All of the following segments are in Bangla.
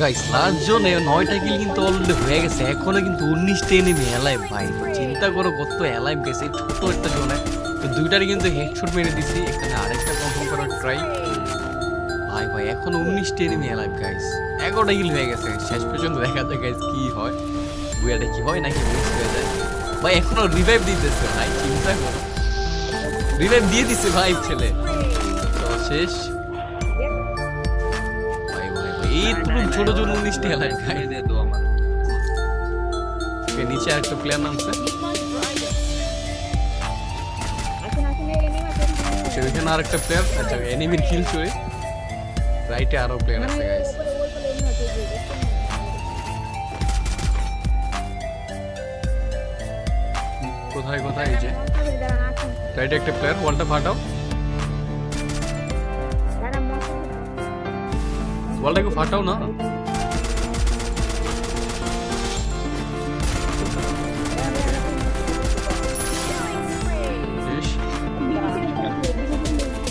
গাইস লাস্ট জোনে নয়টা কিল কিন্তু অলরেডি হয়ে গেছে। এখনও কিন্তু উনিশটা এনিমি অ্যালাইভ ভাই, চিন্তা করো কত অ্যালাইভ গেছে। ছোট একটা জোনে। দুইটারই কিন্তু হেডশট মেরে দিছি। এখানে আরেকটা কনফার্ম করার ট্রাই ভাই ভাই, এখন উনিশটা এনিমি অ্যালাইভ গাইস এগারোটা কিল হয়ে গেছে। শেষ পর্যন্ত দেখা গাইস কি হয়। বুয়াটা কি হয় নাকি হয়ে যায়। ভাই, এখনও রিভাইভ দিতেছে, ভাই, চিন্তা করো। রিভাইভ দিয়ে দিছে, ভাই, ছেলে। শেষ। ভাই ভাই ভাই এই পুরো ছোট ছোট উনিশটি অ্যালাইভ গাইস দে তো আমার। ওকে নিচে আরেকটা প্লেয়ার নামছে। ওইখানে আরেকটা প্লেয়ার আচ্ছা এনিমির কিল চুরি। রাইটে আরও প্লেয়ার আছে গাইস কোথায় কোথায় এই যে? রাইটে একটা প্লেয়ার বলটা ফাটাও। বলটা একটু ফাটাও না।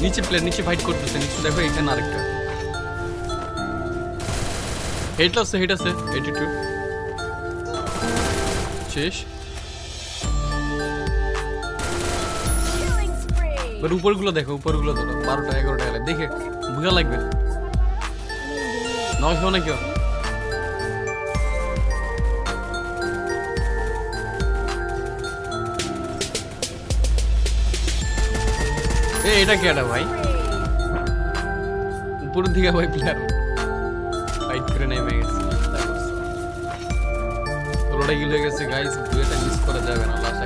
নিচে প্লেয়ার নিচে ফাইট করতেছে নিচে দেখো এখানে আরেকটা। হেড আছে হেড আছে এইটি টু শেষ এবার উপরগুলো দেখো উপরগুলো ধরো বারোটা এগারোটা গেলে। দেখে বুঝা লাগবে। নয় কেউ না কেউ এ এটা কি এটা ভাই উপরের দিকে ভাই প্লেয়ার ফাইট করে নেমে গেছে পুরোটা গিল হয়ে গেছে গাইস দুইটা মিস করা যাবে না লাস্ট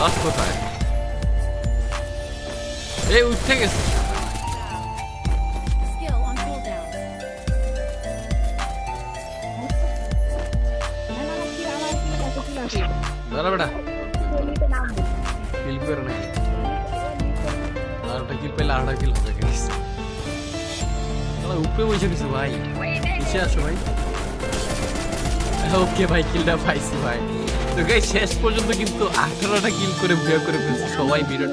লাস্ট কোথায় এই উঠতে গেছে Skill on cooldown. দাঁড়া বেটা কিল করে নাই আর ওটা কিল পেলে আরেকটা কিল হবে গাইস উপরে বসে দিছো ভাই নিচে আসো ভাই ওকে ভাই কিলটা পাইছি ভাই তো গাই শেষ পর্যন্ত কিন্তু আঠারোটা কিল করে ভুয়া করে ফেলছে। সবাই ভিডিও